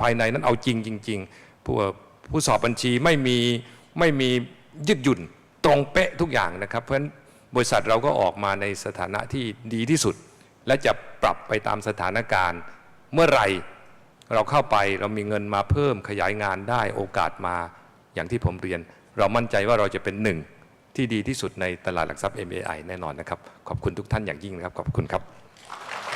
ภายในนั้นเอาจริงจริงๆผู้ผู้สอบบัญชีไม่มีไม่มียืดหยุ่นตรงเป๊ะทุกอย่างนะครับ เพราะฉะนั้นบริษัทเราก็ออกมาในสถานะที่ดีที่สุด และจะปรับไปตามสถานการณ์ เมื่อไหร่เราเข้าไปเรามีเงินมาเพิ่มขยายงานได้โอกาสมาอย่างที่ผมเรียน เรามั่นใจว่าเราจะเป็นหนึ่งที่ดีที่สุดในตลาดหลักทรัพย์ MAI แน่นอนนะครับ ขอบคุณทุกท่านอย่างยิ่งนะครับ ขอบคุณครับ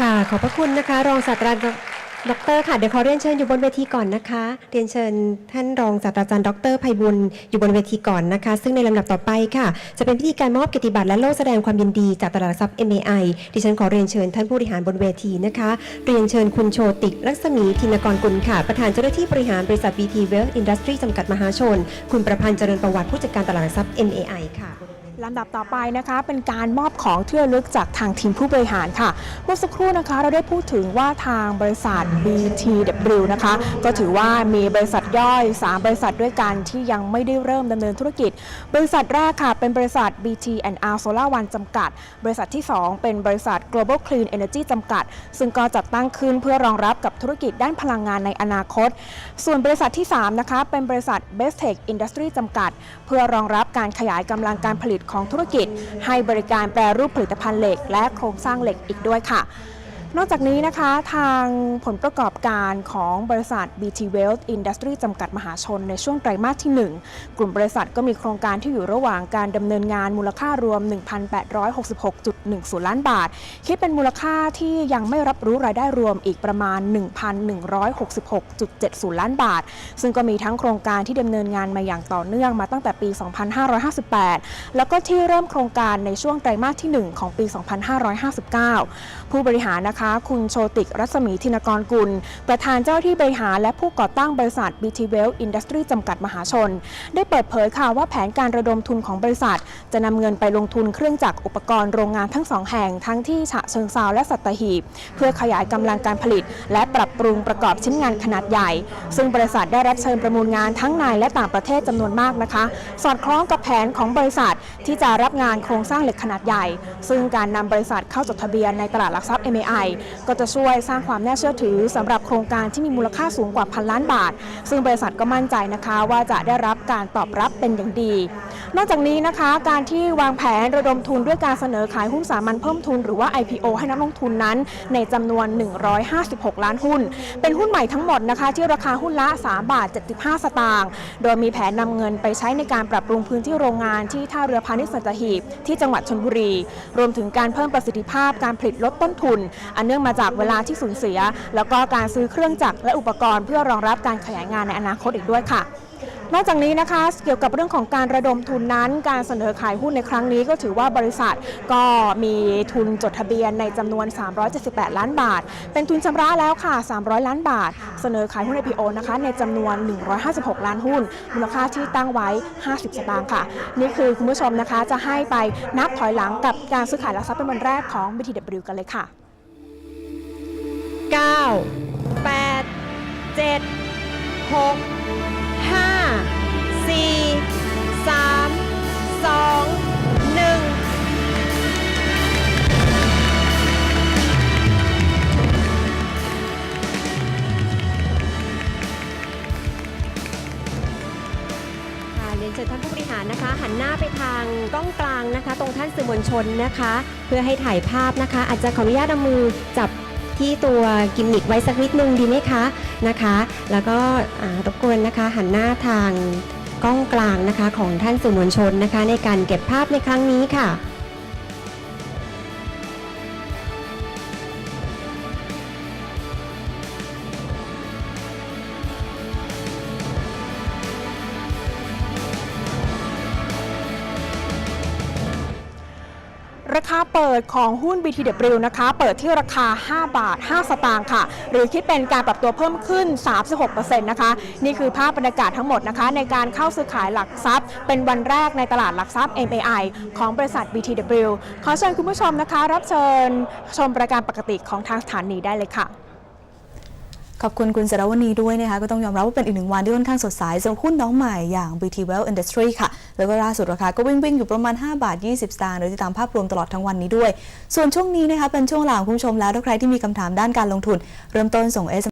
ค่ะ ขอบพระคุณนะคะ รองศาสตราจารย์ ดอกเตอรค่ะ เดี๋ยวขอเรียนเชิญอยู่บนเวทีก่อนนะคะ เรียนเชิญท่านรองศาสตราจารย์ดรไพบุญอยู่บนเวทีก่อนนะคะ ซึ่งในลำดับต่อไปค่ะ จะเป็นพิธีการมอบเกียรติบัตรและโล่แสดงความยินดีจากตลาดหลักทรัพย์ MAI ดิฉันขอเรียนเชิญท่านผู้บริหารบนเวทีนะคะ เรียนเชิญคุณโชติกรัศมีธินกรกุลค่ะ ประธานเจ้าหน้าที่บริหารบริษัท BT Wealth Industry จำกัดมหาชน คุณประพันธ์เจริญประวัติผู้จัดการตลาดหลักทรัพย์ MAI ค่ะ ลำดับต่อไปนะคะเป็นการมอบของเที่ระลึกจากทางทีมผู้บริหารค่ะ เมื่อสักครู่นะคะเราได้พูดถึงว่าทางบริษัท BTW นะคะก็ถือว่ามีบริษัทย่อย 3 บริษัทด้วยกันที่ยังไม่ได้เริ่มดำเนินธุรกิจ บริษัทแรกค่ะเป็นบริษัท BT&R Solar One จำกัด บริษัทที่ 2 เป็นบริษัท Global Clean Energy จำกัด ซึ่งก็จัดตั้งขึ้นเพื่อรองรับกับธุรกิจด้านพลังงานในอนาคต ส่วนบริษัทที่3นะคะเป็นบริษัท Best Tech Industry จำกัด เพื่อรองรับการขยายกำลังการผลิตของธุรกิจ ให้บริการแปรรูปผลิตภัณฑ์เหล็ก และโครงสร้างเหล็กอีกด้วยค่ะ นอกจากนี้นะคะทางผลประกอบการของบริษัท BT Wealth Industry จำกัดมหาชนในช่วงไตรมาสที่ 1 กลุ่มบริษัทก็มีโครงการที่อยู่ระหว่างการดำเนินงานมูลค่ารวม 1,866.10 ล้านบาท คิดเป็นมูลค่าที่ยังไม่รับรู้รายได้รวมอีกประมาณ 1,166.70 ล้านบาท ซึ่งก็มีทั้งโครงการที่ดำเนินงานมาอย่างต่อเนื่องมาตั้งแต่ปี 2558 แล้วก็ที่เริ่มโครงการในช่วงไตรมาสที่ 1 ของปี 2559 ผู้บริหารนะคะคุณโชติกรัศมีธินกรกุล ประธานเจ้าที่บริหารและผู้ก่อตั้งบริษัท BT Well Industry จำกัดมหาชน ได้เปิดเผยค่ะว่าแผนการระดมทุนของบริษัท จะนำเงินไปลงทุนเครื่องจักรอุปกรณ์โรงงานทั้งสองแห่งทั้งที่ฉะเชิงเซาและสัตหีบ เพื่อขยายกำลังการผลิต และปรับปรุงประกอบชิ้นงานขนาดใหญ่ ซึ่งบริษัทได้รับเชิญประมูลงานทั้งในและต่างประเทศจำนวนมากนะคะ สอดคล้องกับแผนของบริษัทที่จะรับงานโครงสร้างเหล็กขนาดใหญ่ ซึ่งการนำบริษัทเข้าจดทะเบียนในตลาดหลักทรัพย์ MAI ก็จะช่วยสร้างความน่าเชื่อถือสำหรับโครงการที่มีมูลค่าสูงกว่าพันล้านบาท ซึ่งบริษัทก็มั่นใจนะคะ ว่าจะได้รับการตอบรับเป็นอย่างดี นอกจากนี้นะคะการที่วางแผนระดมทุนด้วยการเสนอขายหุ้นสามัญเพิ่มทุนหรือว่า IPO ให้นักลงทุนนั้น ในจำนวน 156 ล้านหุ้น เป็นหุ้นใหม่ทั้งหมดนะคะ ที่ราคาหุ้นละ 3 บาท 75 สตางค์โดยมีแผนนำเงินไปใช้ในการปรับปรุงพื้นที่โรงงานที่ท่าเรือพาณิชย์สัตหีบที่จังหวัดชลบุรี รวมถึงการเพิ่มประสิทธิภาพการผลิตลดต้นทุนอันเนื่องมาจากเวลาที่สูญเสีย แล้วก็การซื้อเครื่องจักรและอุปกรณ์ เพื่อรองรับการขยายงานในอนาคตอีกด้วยค่ะนอกจากนี้นะคะเกี่ยวกับเรื่องของการระดมทุนนั้น การเสนอขายหุ้นในครั้งนี้ก็ถือว่าบริษัทก็มีทุนจดทะเบียนในจำนวน 378 ล้านบาท เป็นทุนชำระแล้วค่ะ 300 ล้านบาท เสนอขายหุ้น IPO นะคะ ในจำนวน 156 ล้านหุ้น มูลค่าที่ตั้งไว้ 50 สตางค์ค่ะ นี่คือคุณผู้ชมนะคะจะให้ไปนับถอยหลังกับการซื้อขายหลักทรัพย์เป็นวันแรกของ BTW กันเลยค่ะ 9 8 7 6 5 4 3 2 1ค่ะเรียนเชิญท่านผู้บริหารนะคะ หันหน้าไปทางกล้องกลางนะคะ ตรงท่านสื่อมวลชนนะคะ เพื่อให้ถ่ายภาพนะคะ อาจจะขออนุญาตเอามือจับ ที่ตัวกิมมิคไว้สักนิดนึงดีไหมคะนะคะ แล้วก็รบกวนนะคะหันหน้าทางกล้องกลางนะคะของท่านสื่อมวลชนนะคะ ในการเก็บภาพในครั้งนี้ค่ะ ราคาเปิดของหุ้น BTW นะคะ เปิดที่ราคา 5 บาท 5 สตางค์ค่ะ หรือคิดเป็นการปรับตัวเพิ่มขึ้น 36%นะคะ นี่คือภาพบรรยากาศทั้งหมดนะคะ ในการเข้าซื้อขายหลักทรัพย์ เป็นวันแรกในตลาดหลักทรัพย์ MAI ของบริษัท BTW ขอเชิญคุณผู้ชมนะคะ รับเชิญชมรายการปกติของทางสถานีได้เลยค่ะ ขอบคุณคุณสรวณีด้วยนะคะ ก็ต้องยอมรับว่าเป็นอีกหนึ่งวันที่ค่อนข้างสดใสสำหรับหุ้นน้องใหม่อย่าง BT Well Industry ค่ะ แล้วก็ล่าสุดราคาก็วิ่งวิ่งอยู่ประมาณ 5 บาท 20 สตางค์โดยติดตามภาพรวมตลอดทั้งวันนี้ด้วย ส่วนช่วงนี้นะคะเป็นช่วงหลังคุณผู้ชมแล้วถ้าใครที่มีคำถามด้านการลงทุน เริ่มต้นส่ง s